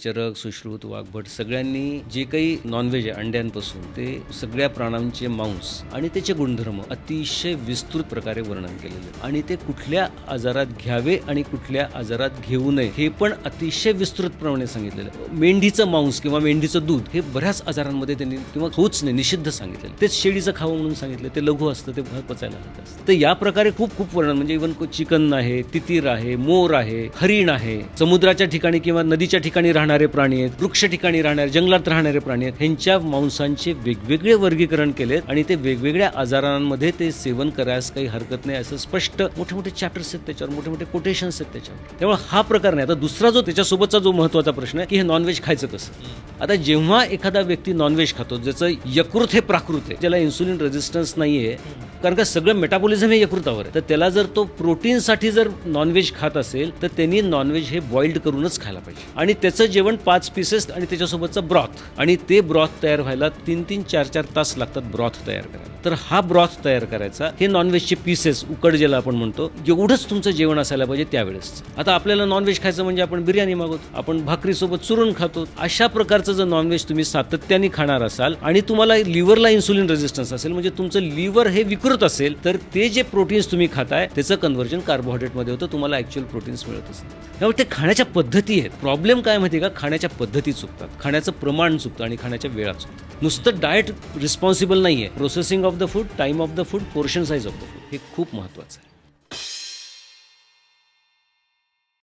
चरक सुश्रुत वाघभट सगळ्यांनी जे काही नॉनव्हेज आहे अंड्यांपासून ते सगळ्या प्राण्यांचे मांस आणि त्याचे गुणधर्म अतिशय विस्तृत प्रकारे वर्णन केलेले आणि ते कुठल्या आजारात घ्यावे आणि कुठल्या आजारात घेऊ नये हे पण अतिशय विस्तृतप्रमाणे सांगितलेलं मेंढीचं मांस किंवा मेंढीचं दूध हे बऱ्याच आजारांमध्ये त्यांनी किंवा होच नाही निषिद्ध सांगितलेलं तेच शेळीचं खावं म्हणून सांगितलं ते लघु असतं ते पचायला हवं असतं. तर या प्रकारे खूप खूप वर्णन म्हणजे इव्हन चिकन आहे तितीर आहे मोर आहे हरिण आहे समुद्राच्या ठिकाणी किंवा नदीच्या ठिकाणी राहणारे प्राणी आहेत वृक्ष ठिकाणी राहणारे जंगलात राहणारे प्राणी आहेत. ह्यांच्या मांसांचे वेगवेगळे वर्गीकरण केलेत आणि ते वेगवेगळ्या आजारांमध्ये ते सेवन करायस काही हरकत नाही असं स्पष्ट मोठे मोठे चॅप्टर्स आहेत त्याच्यावर मोठे मोठे कोटेशन्स आहेत त्याच्यावर. त्यामुळे हा प्रकार नाही. आता दुसरा जो त्याच्यासोबतचा जो महत्त्वाचा प्रश्न आहे की हे नॉनव्हेज खायचं कसं? आता जेव्हा एखादा व्यक्ती नॉनव्हेज खातो ज्याचं यकृत हे प्राकृत आहे ज्याला इन्सुलिन रेझिस्टन्स नाहीये कारण का सगळं मेटाबॉलिझम हे यकृतावर आहे. तर त्याला जर तो प्रोटीनसाठी जर नॉनव्हेज खात असेल तर त्यांनी नॉनव्हेज हे बॉइल्ड करूनच खायला पाहिजे. आणि त्याचं जेवण पाच पीसेस आणि त्याच्यासोबतचा ब्रॉथ आणि ते ब्रॉथ तयार व्हायला तीन तीन चार चार तास लागतात ब्रॉथ तयार करायला. तर हा ब्रॉथ तयार करायचा. हे नॉनव्हेजचे पीसेस उकड ज्याला आपण म्हणतो एवढंच तुमचं जेवण असायला पाहिजे त्यावेळेस. आता आपल्याला नॉनव्हेज खायचं म्हणजे आपण बिर्याणी मागवतो आपण भाकरीसोबत चुरून खातो. अशा प्रकारचं जर नॉनव्हेज तुम्ही सातत्याने खाणार असाल आणि तुम्हाला लिव्हरला इन्सुलिन रेझिस्टन्स असेल म्हणजे तुमचं लिव्हर हे विकृत असेल तर ते जे प्रोटीन्स तुम्ही खाताय त्याचं कन्व्हर्जन कार्बोहायड्रेटमध्ये होतं तुम्हाला ॲक्च्युअल प्रोटीन्स मिळत असतात त्यामुळे ते खाण्याच्या पद्धती आहेत. प्रॉब्लेम काय माहिती आहे का? खाण्याच्या पद्धती चुकतात. खाण्याचं प्रमाण चुकतं आणि खाण्याच्या वेळा चुकतात. नुसतं डाएट रिस्पॉन्सिबल नाही आहे processing of the food time of the food portion size of the food हे खूप महत्त्वाचं आहे.